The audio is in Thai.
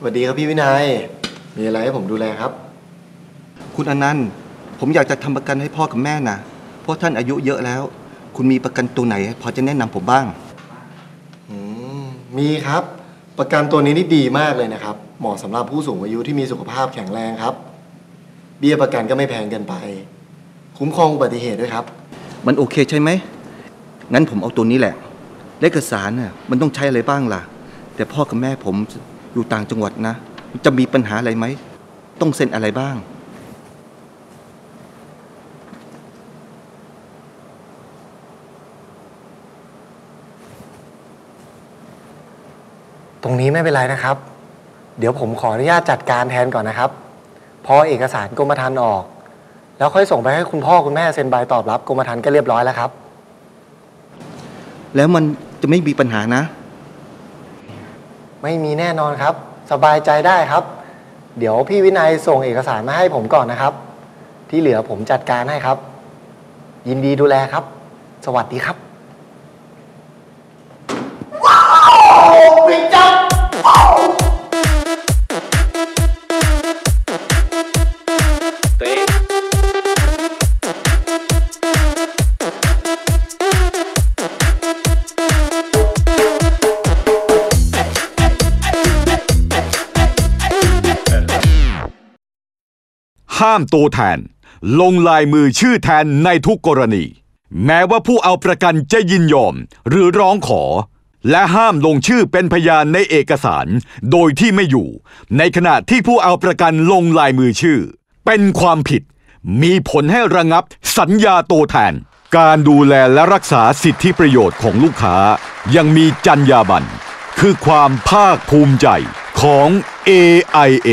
สวัสดีครับพี่วินัย มีอะไรให้ผมดูแลครับ คุณอนันต์ ผมอยากจะทำประกันให้พ่อกับแม่นะเพราะท่านอายุเยอะแล้ว คุณมีประกันตัวไหน พอจะแนะนำผมบ้าง อืมมีครับ ประกันตัวนี้นี่ดีมากเลยนะครับ เหมาะสำหรับผู้สูงอายุที่มีสุขภาพแข็งแรงครับ เบี้ยประกันก็ไม่แพงเกินไป คุ้มครองอุบัติเหตุด้วยครับ มันโอเคใช่ไหม งั้นผมเอาตัวนี้แหละเลขเอกสารน่ะมันต้องใช้อะไรบ้างล่ะ แต่พ่อกับแม่ผม อยู่ต่างจังหวัดนะ จะมีปัญหาอะไรไหม ต้องเซ็นอะไรบ้าง ตรงนี้ไม่เป็นไรนะครับ เดี๋ยวผมขออนุญาตจัดการแทนก่อนนะครับพอเอกสารกรมธรรม์ออก แล้วค่อยส่งไปให้คุณพ่อคุณแม่เซ็นใบตอบรับกรมธรรม์ก็เรียบร้อยแล้วครับ แล้วมันจะไม่มีปัญหานะ ไม่มีแน่นอนครับ สบายใจได้ครับ เดี๋ยวพี่วินัยส่งเอกสารมาให้ผมก่อนนะครับ ที่เหลือผมจัดการให้ครับ ยินดีดูแลครับ สวัสดีครับ ห้ามตัวแทน ลงลายมือชื่อแทนในทุกกรณี แม้ว่าผู้เอาประกันจะยินยอมหรือร้องขอ และห้ามลงชื่อเป็นพยานในเอกสาร โดยที่ไม่อยู่ ในขณะที่ผู้เอาประกันลงลายมือชื่อ เป็นความผิด มีผลให้ระงับสัญญาตัวแทน การดูแลและรักษาสิทธิประโยชน์ของลูกค้า ยังมีจรรยาบรรณคือความภาคภูมิใจของ AIA